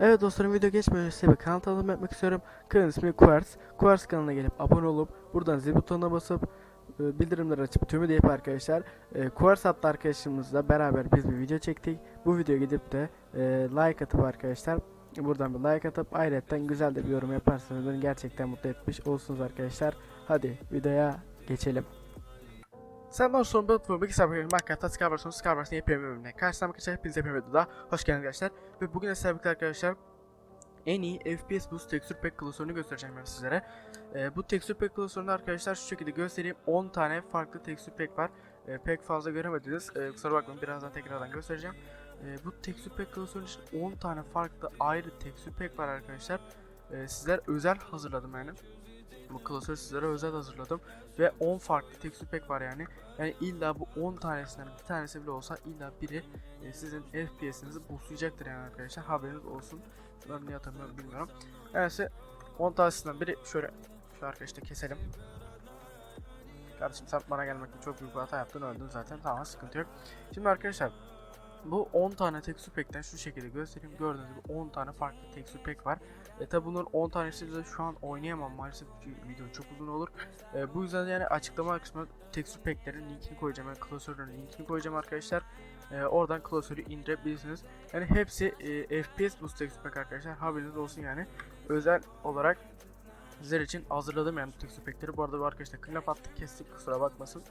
Evet dostlarım video geçmeden size bir kanal tanıtım yapmak istiyorum. Kanalın ismi Quartz. Quartz kanalına gelip abone olup buradan zil butonuna basıp e, bildirimleri açıp tümü de yap arkadaşlar. E, Quartz adlı arkadaşımızla beraber biz bir video çektik. Bu videoya gidip de e, like atıp arkadaşlar buradan bir like atıp ayrıca güzel de bir yorum yaparsanız beni gerçekten mutlu etmiş olursunuz arkadaşlar. Hadi videoya geçelim. Selamlar son bir bu bilgisayar programı Minecraft'ta Skyverse'ın Skyverse'ın yepyeni bölümüne karşılamak arkadaşlar hepinize yepyeni videoda hoş geldiniz arkadaşlar ve bugün de sizlerle arkadaşlar en iyi FPS Boost Texture Pack klasörünü göstereceğim ben sizlere. Ee, bu Texture Pack klasöründe arkadaşlar şu şekilde göstereyim 10 tane farklı Texture Pack var. Ee, pek fazla göremediniz. Ee, kusura bakmayın birazdan tekrardan göstereceğim. Ee, bu Texture Pack klasörünün için 10 tane farklı ayrı Texture Pack var arkadaşlar. Ee, sizler özel hazırladım yani. Bu klasörü sizlere özel hazırladım ve 10 farklı texture pack var yani. Yani illa bu 10 tanesinden bir tanesi bile olsa illa biri e, sizin FPS'inizi boostlayacaktır yani arkadaşlar. Haberiniz olsun. Şunları niye atamıyorum bilmiyorum. Neyse 10 tanesinden biri şöyle şu arkadaşı da keselim. Kardeşim sen bana gelmekte çok büyük bir hata yaptın öldün zaten tamam sıkıntı yok. Şimdi arkadaşlar bu 10 tane texture pack'ten şu şekilde göstereyim. Gördüğünüz gibi 10 tane farklı texture pack var. E tabi bunların 10 tanesi de şu an oynayamam maalesef çünkü video çok uzun olur. E, bu yüzden yani açıklama kısmına texture pack'lerin linkini koyacağım. Yani klasörlerin linkini koyacağım arkadaşlar. E, oradan klasörü indirebilirsiniz. Yani hepsi e, FPS boost texture pack arkadaşlar. Haberiniz olsun yani. Özel olarak sizler için hazırladım yani bu texture pack'leri. Bu arada arkadaşlar clean attık kestik kusura bakmasın.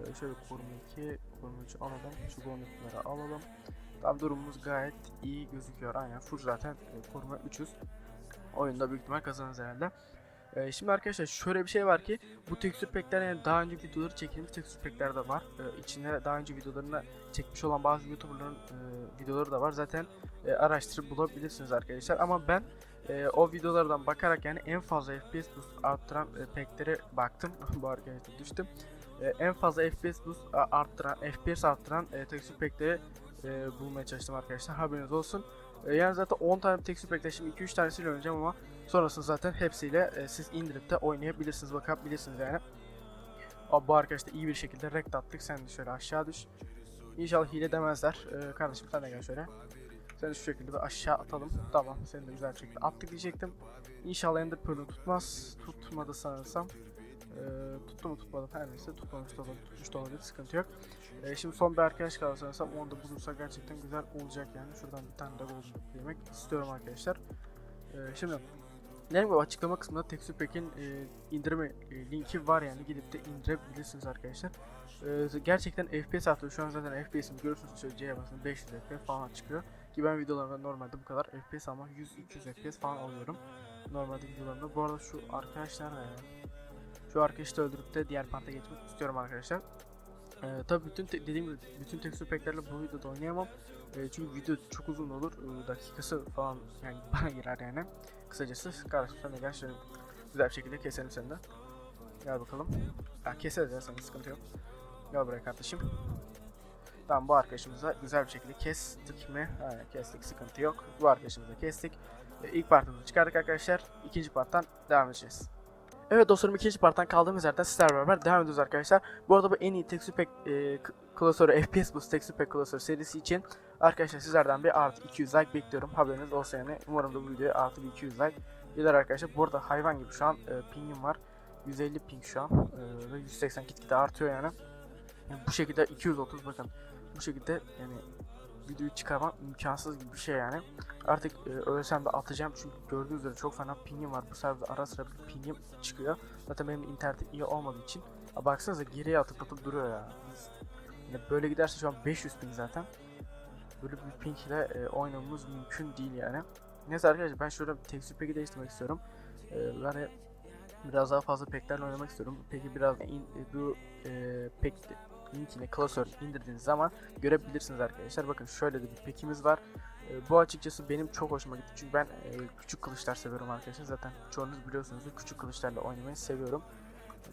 E, şöyle koruma 2, koruma 3 alalım. Şu bonusları alalım. Tam durumumuz gayet iyi gözüküyor. Aynen full zaten e, koruma 300. Oyunda büyük ihtimal kazanırız herhalde. Ee, şimdi arkadaşlar şöyle bir şey var ki bu texture pack'ler yani daha önce videoları çekilmiş texture pack'ler de var. Ee, içinde daha önce videolarını çekmiş olan bazı youtuberların e, videoları da var. Zaten e, araştırıp bulabilirsiniz arkadaşlar. Ama ben e, o videolardan bakarak yani en fazla FPS boost arttıran e, packlere baktım. bu arkadaşlar düştüm. E, en fazla FPS boost arttıran, FPS arttıran e, texture pack'leri e, bulmaya çalıştım arkadaşlar. Haberiniz olsun. E, yani zaten 10 tane texture pack'te şimdi 2-3 tanesiyle oynayacağım ama sonrasında zaten hepsiyle e, siz indirip de oynayabilirsiniz, bakabilirsiniz yani. Abi bu arkadaş da iyi bir şekilde rekt attık. Sen de şöyle aşağı düş. İnşallah hile demezler. E, kardeşim sen de gel şöyle. Seni şu şekilde bir aşağı atalım. Tamam seni de güzel şekilde attık diyecektim. İnşallah Ender Pearl'ü tutmaz. Tutmadı sanırsam. E, tuttu mu tutmadı her neyse tutmamış da olabilir, tutmuş da olabilir sıkıntı yok. E, şimdi son bir arkadaş kaldı sanırsam onu da bulursa gerçekten güzel olacak yani. Şuradan bir tane de golden yemek istiyorum arkadaşlar. E, şimdi dediğim gibi açıklama kısmında Texture Pack'in e, indirme e, linki var yani gidip de indirebilirsiniz arkadaşlar. E, gerçekten FPS artıyor. Şu an zaten FPS'imi görüyorsunuz şöyle C'ye basın 500 FPS falan çıkıyor. Ki ben videolarımda normalde bu kadar FPS ama 100-200 FPS falan alıyorum. Normalde videolarımda. Bu arada şu arkadaşlar da yani. Şu arkadaşı da öldürüp de diğer parta geçmek istiyorum arkadaşlar. Ee, tabii bütün te- dediğim gibi bütün tekstür pack'lerle bu videoda oynayamam. Ee, çünkü video çok uzun olur. Ee, dakikası falan yani bana girer yani. Kısacası kardeşim sen de gel şöyle güzel bir şekilde keselim seni de. Gel bakalım. Ya keseriz ya senin sıkıntı yok. Gel buraya kardeşim. Tamam bu arkadaşımıza güzel bir şekilde kestik mi? Aynen kestik sıkıntı yok. Bu arkadaşımızı da kestik. Ee, ilk partımızı çıkardık arkadaşlar. İkinci parttan devam edeceğiz. Evet dostlarım ikinci parttan kaldığımız yerden sizlerle beraber devam ediyoruz arkadaşlar. Bu arada bu en iyi Texture Pack e, klasörü FPS Boost Texture Pack klasörü serisi için arkadaşlar sizlerden bir artı 200 like bekliyorum. Haberiniz olsa yani umarım da bu videoya artı bir 200 like gelir arkadaşlar. Bu arada hayvan gibi şu an e, pingim var. 150 ping şu an e, ve 180 gitgide artıyor yani. yani. Bu şekilde 230 bakın bu şekilde yani videoyu çıkarmam imkansız gibi bir şey yani. Artık e, ölsem de atacağım çünkü gördüğünüz üzere çok fena pingim var. Bu serverda ara sıra bir pingim çıkıyor. Zaten benim internetim iyi olmadığı için. Ha, baksanıza geriye atıp atıp duruyor ya. Yani böyle giderse şu an 500 ping zaten. Böyle bir ping ile e, oynamamız mümkün değil yani. Neyse arkadaşlar ben şöyle texture pack'i değiştirmek istiyorum. E, yani biraz daha fazla pack'lerle oynamak istiyorum. Peki biraz in, e, bu e, pack linkini klasör indirdiğiniz zaman görebilirsiniz arkadaşlar. Bakın şöyle de bir pack'imiz var. E, bu açıkçası benim çok hoşuma gitti çünkü ben e, küçük kılıçlar seviyorum arkadaşlar. Zaten çoğunuz biliyorsunuzdur küçük kılıçlarla oynamayı seviyorum.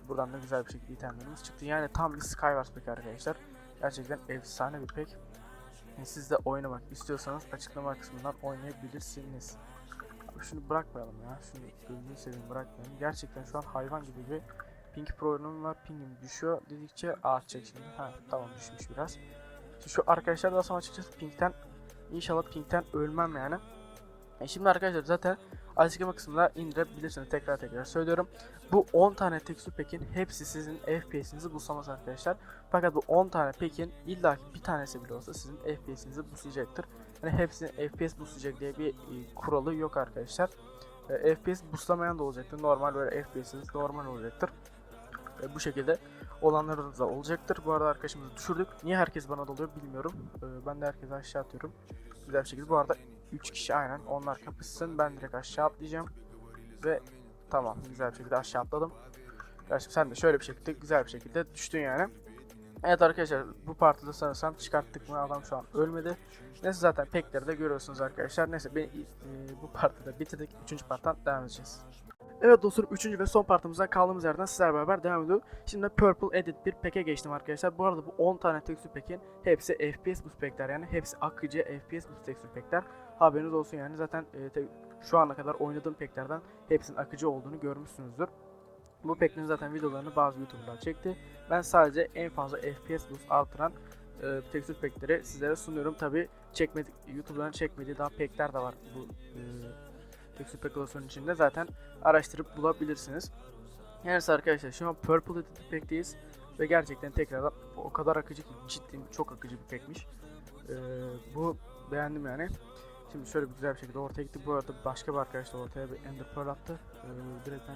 Buradan da güzel bir şekilde itemlerimiz çıktı. Yani tam bir Skywars pack arkadaşlar. Gerçekten efsane bir. Yani siz de oynamak istiyorsanız açıklama kısmından oynayabilirsiniz. Abi şunu bırakmayalım ya. Şunu gözünü seveyim bırakmayalım. Gerçekten şu an hayvan gibi bir ping problemim var. Pingim düşüyor dedikçe artacak şimdi. Ha tamam düşmüş biraz. Şimdi şu arkadaşlar da aslında açıkçası pingten İnşallah pingten ölmem yani. E şimdi arkadaşlar zaten açıklama kısmında indirebilirsiniz. Tekrar tekrar söylüyorum. Bu 10 tane texture pack'in hepsi sizin FPS'inizi buslamaz arkadaşlar. Fakat bu 10 tane pack'in illaki bir tanesi bile olsa sizin FPS'inizi buslayacaktır. Yani hepsinin FPS buslayacak diye bir e, kuralı yok arkadaşlar. E, FPS buslamayan da olacaktır. Normal böyle FPS'iniz normal olacaktır. E, bu şekilde olanlarınız da olacaktır. Bu arada arkadaşımızı düşürdük. Niye herkes bana doluyor bilmiyorum. E, ben de herkese aşağı atıyorum. Güzel bir şekilde. Bu arada 3 kişi aynen. Onlar kapışsın. Ben direkt aşağı atlayacağım. Ve tamam güzel bir şekilde aşağı atladım. Kardeşim sen de şöyle bir şekilde güzel bir şekilde düştün yani. Evet arkadaşlar bu partide sanırsam çıkarttık mı adam şu an ölmedi. Neyse zaten pekleri de görüyorsunuz arkadaşlar. Neyse ben, e, bu partide bitirdik. Üçüncü parttan devam edeceğiz. Evet dostlarım 3. ve son partımızdan kaldığımız yerden sizlerle beraber devam ediyoruz. Şimdi Purple Edit bir pack'e geçtim arkadaşlar. Bu arada bu 10 tane texture pack'in hepsi FPS boost pack'ler yani hepsi akıcı FPS boost texture pack'ler. Haberiniz olsun yani zaten e, te- şu ana kadar oynadığım pack'lerden hepsinin akıcı olduğunu görmüşsünüzdür. Bu pack'lerin zaten videolarını bazı YouTuber'lar çekti. Ben sadece en fazla FPS boost artıran e, texture pack'leri sizlere sunuyorum. Tabi çekmedi YouTuber'ların çekmediği daha pack'ler de var bu e, texture pack klasörünün içinde. Zaten araştırıp bulabilirsiniz. Yani arkadaşlar şu an Purple Edit Pack'teyiz ve gerçekten tekrardan o kadar akıcı ki ciddi çok akıcı bir pack'miş. Ee, bu beğendim yani. Şimdi şöyle bir güzel bir şekilde ortaya gitti. Bu arada başka bir arkadaş da ortaya bir Ender Pearl attı. Ee, direkt ben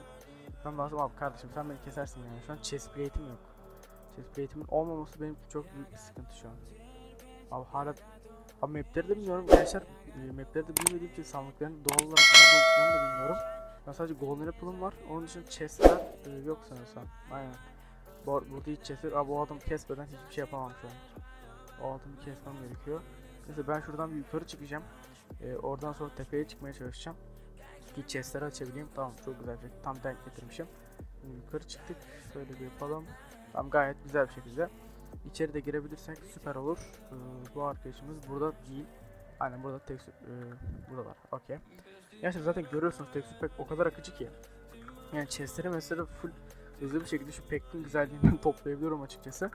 ben lazım abi kardeşim sen beni kesersin yani. Şu an chest plate'im yok. Chest plate'imin olmaması benim çok büyük bir sıkıntı şu an. Abi hala Abi mapleri de bilmiyorum gençler. E, mapleri bilmediğim için sandıkların doğal olarak nerede olduklarını da bilmiyorum. Ben sadece Golden Apple'ım var. Onun dışında chestler e, yok sanırsam. Aynen. Bu, burada hiç chest yok. Abi o adamı kesmeden hiçbir şey yapamam şu an. O adamı kesmem gerekiyor. Neyse ben şuradan bir yukarı çıkacağım. E, oradan sonra tepeye çıkmaya çalışacağım. Ki chestleri açabileyim. Tamam çok güzel. Tam denk getirmişim. Şimdi yukarı çıktık. Şöyle bir yapalım. Tamam gayet güzel bir şekilde. İçeri de girebilirsek süper olur. Ee, bu arkadaşımız burada değil. Aynen burada tekstür e, burada var. Okey. Gerçekten zaten görüyorsunuz tekstür pek o kadar akıcı ki. Yani chestleri mesela full hızlı bir şekilde şu pack'in güzelliğinden toplayabiliyorum açıkçası.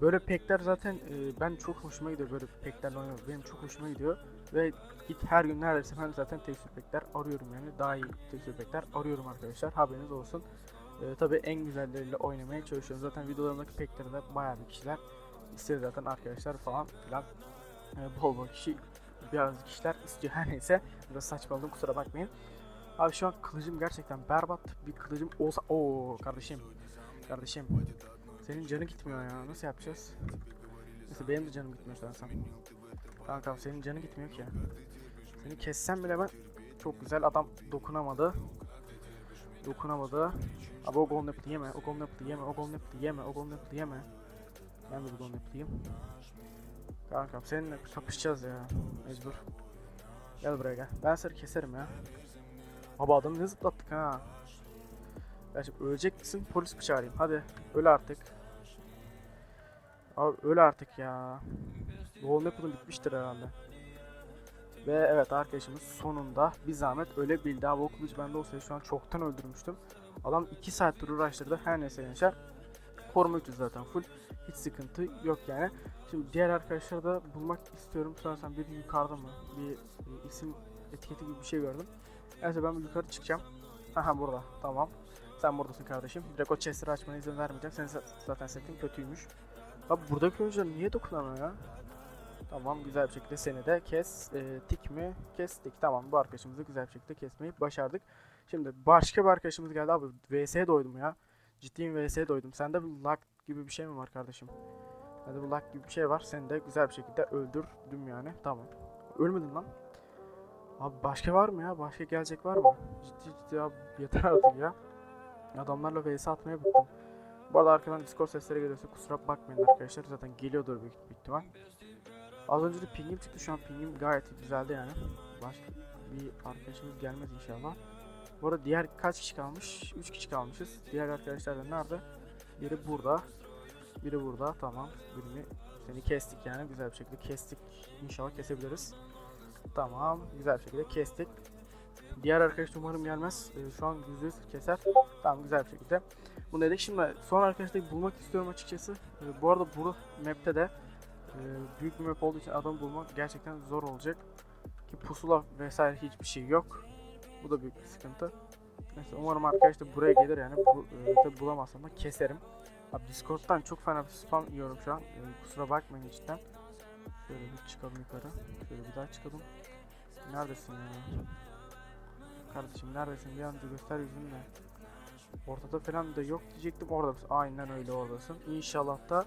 Böyle pack'ler zaten e, ben çok hoşuma gidiyor böyle pack'lerle oynamak. Benim çok hoşuma gidiyor. Ve git her gün neredeyse ben zaten tekstür pack'ler arıyorum yani. Daha iyi tekstür pack'ler arıyorum arkadaşlar. Haberiniz olsun. Ee, tabii en güzelleriyle oynamaya çalışıyorum. Zaten videolarımdaki pekleri de bayağı bir kişiler istiyor zaten arkadaşlar falan filan. Ee, bol bol kişi biraz kişiler istiyor her neyse. Biraz saçmaladım kusura bakmayın. Abi şu an kılıcım gerçekten berbat bir kılıcım olsa o kardeşim. Kardeşim. Senin canı gitmiyor ya. Nasıl yapacağız? Neyse benim de canım gitmiyor sanırsam. Kankam senin canı gitmiyor ki. Seni kessem bile ben çok güzel adam dokunamadı. Dokunamadı. Abi o golden apple yeme, o golden apple yeme, o golden apple yeme, o golden apple yeme. Ben de golden apple yiyeyim. Kankam seninle kapışacağız ya. Mecbur. Gel buraya gel. Ben seni keserim ya. Abi adamı ne zıplattık ha. Ya şimdi ölecek misin? Polis mi çağırayım? Hadi öl artık. Abi öl artık ya. Golden apple'ın bitmiştir herhalde. Ve evet arkadaşımız sonunda bir zahmet ölebildi. Abi o kılıç bende olsaydı şu an çoktan öldürmüştüm. Adam 2 saattir uğraştırdı. Her neyse gençler. Koruma 300 zaten full. Hiç sıkıntı yok yani. Şimdi diğer arkadaşları da bulmak istiyorum. Sanırsam biri yukarıda mı? Bir isim etiketi gibi bir şey gördüm. Neyse ben yukarı çıkacağım. Aha burada. Tamam. Sen buradasın kardeşim. Direkt o chest'i açmana izin vermeyeceğim. Senin za- zaten setin kötüymüş. Abi buradaki oyuncular niye dokunamıyor ya? Tamam güzel bir şekilde seni de kes. E, tik mi? Kestik. Tamam bu arkadaşımızı güzel bir şekilde kesmeyi başardık. Şimdi başka bir arkadaşımız geldi abi. VS'ye doydum ya. Ciddiyim VS'ye doydum. Sende bir lag gibi bir şey mi var kardeşim? Sende bir lag gibi bir şey var. Seni de güzel bir şekilde öldürdüm yani. Tamam. Ölmedin lan. Abi başka var mı ya? Başka gelecek var mı? Ciddi ciddi abi yeter artık ya. Adamlarla VS atmaya bıktım. Bu arada arkadan Discord sesleri geliyorsa kusura bakmayın arkadaşlar. Zaten geliyordur büyük, ihtimal. Az önce de pingim çıktı. Şu an pingim gayet güzeldi yani. Başka bir arkadaşımız gelmez inşallah. Bu arada diğer kaç kişi kalmış? 3 kişi kalmışız. Diğer arkadaşlar da nerede? Biri burada. Biri burada. Tamam. Birini seni kestik yani. Güzel bir şekilde kestik. İnşallah kesebiliriz. Tamam. Güzel bir şekilde kestik. Diğer arkadaş umarım gelmez. Ee, şu an %100 keser. Tamam güzel bir şekilde. Bunu dedik. Şimdi son arkadaşları bulmak istiyorum açıkçası. Ee, bu arada bu map'te de e, büyük bir map olduğu için adam bulmak gerçekten zor olacak. Ki pusula vesaire hiçbir şey yok. Bu da büyük bir sıkıntı. Neyse umarım arkadaşlar buraya gelir yani. Bu, e, bulamazsam da keserim. Abi Discord'dan çok fena bir spam yiyorum şu an. E, kusura bakmayın cidden. Şöyle bir çıkalım yukarı. Şöyle bir daha çıkalım. Neredesin ya? Kardeşim neredesin? Bir an önce göster yüzünü Ortada falan da yok diyecektim. Orada mısın? Aynen öyle oradasın. İnşallah da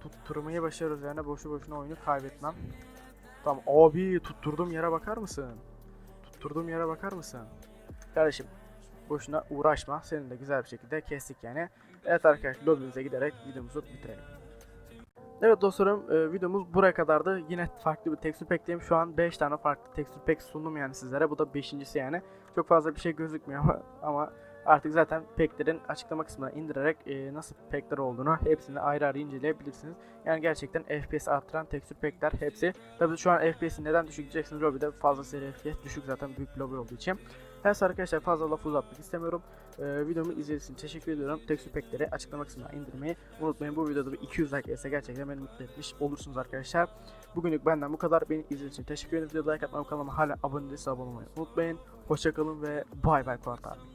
tutturmayı başarırız yani boşu boşuna oyunu kaybetmem. Tamam abi tutturduğum yere bakar mısın? Tutturduğum yere bakar mısın? Kardeşim boşuna uğraşma. Senin de güzel bir şekilde kestik yani. Evet arkadaşlar lobimize giderek videomuzu bitirelim. Evet dostlarım e, videomuz buraya kadardı. Yine farklı bir tekstür packteyim. Şu an 5 tane farklı tekstür pack sundum yani sizlere. Bu da 5.si yani. Çok fazla bir şey gözükmüyor ama, ama artık zaten packlerin açıklama kısmına indirerek e, nasıl packler olduğunu hepsini ayrı ayrı inceleyebilirsiniz. Yani gerçekten FPS arttıran tekstür packler hepsi. Tabii şu an FPS'i neden düşük diyeceksiniz. Lobby'de fazla seri FPS düşük zaten büyük lobby olduğu için. Neyse arkadaşlar fazla laf uzatmak istemiyorum. Ee, videomu izlediğiniz için teşekkür ediyorum. Tekstür packleri açıklama kısmına indirmeyi unutmayın. Bu videoda bir 200 like gelse gerçekten beni mutlu etmiş olursunuz arkadaşlar. Bugünlük benden bu kadar. Beni izlediğiniz için teşekkür ederim. Videoda like atmayı, kanalıma hala abone değilseniz abone olmayı unutmayın. Hoşçakalın ve bay bay Kuart.